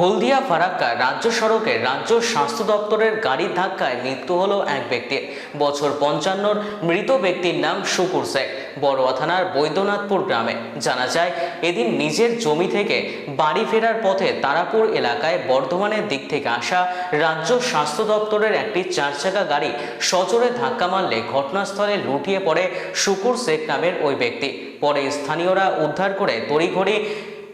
হলদিয়া ফারাক্কা রাজ্য সড়কে রাজ্য স্বাস্থ্য দপ্তরের গাড়ির ধাক্কায় মৃত্যু হলো এক ব্যক্তির বছর পঞ্চান্নর মৃত ব্যক্তির নাম শুকুর শেখ, বড়োয়া থানার বৈদ্যনাথপুর গ্রামে। জানা যায়, এদিন নিজের জমি থেকে বাড়ি ফেরার পথে তারাপুর এলাকায় বর্ধমানের দিক থেকে আসা রাজ্য স্বাস্থ্য দপ্তরের একটি চার চাকা গাড়ি সজোরে ধাক্কা মারলে ঘটনাস্থলে লুটিয়ে পড়ে শুকুর শেখ নামের ওই ব্যক্তি। পরে স্থানীয়রা উদ্ধার করে তড়িঘড়ি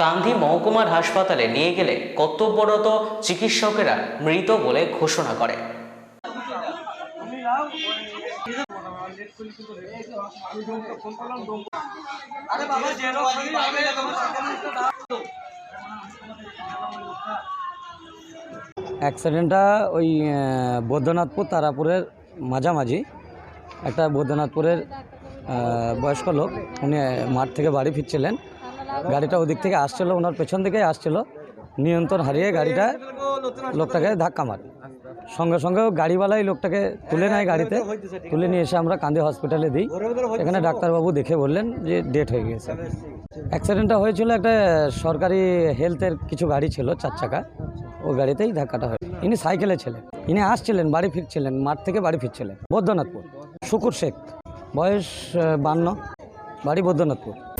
কান্ধি মহকুমার হাসপাতালে নিয়ে গেলে কর্তব্যরত চিকিৎসকেরা মৃত বলে ঘোষণা করে। অ্যাক্সিডেন্টটা ওই বৈদ্যনাথপুর তারাপুরের মাঝামাঝি। একটা বৈদ্যনাথপুরের বয়স্ক লোক, উনি মাঠ থেকে বাড়ি ফিরছিলেন। গাড়িটা ওদিক থেকে আসছিল, ওনার পেছন থেকেই আসছিল। নিয়ন্ত্রণ হারিয়ে গাড়িটা লোকটাকে ধাক্কা মারে। সঙ্গে সঙ্গে গাড়িওয়ালাই লোকটাকে তুলে নেয় গাড়িতে। তুলে নিয়ে এসে আমরা কান্দি হসপিটালে দিই। এখানে ডাক্তারবাবু দেখে বললেন যে ডেট হয়ে গেছে। অ্যাক্সিডেন্টটা হয়েছিল একটা সরকারি হেলথের কিছু গাড়ি ছিল, চার চাকা। ওই গাড়িতেই ধাক্কাটা হয় ইনি সাইকেলে ছিলেন। ইনি আসছিলেন, বাড়ি ফিরছিলেন, মাঠ থেকে বাড়ি ফিরছিলেন। বৈদ্যনাথপুর। শুকুর শেখ। বয়স বান্ন। বাড়ি Baidyanathpur.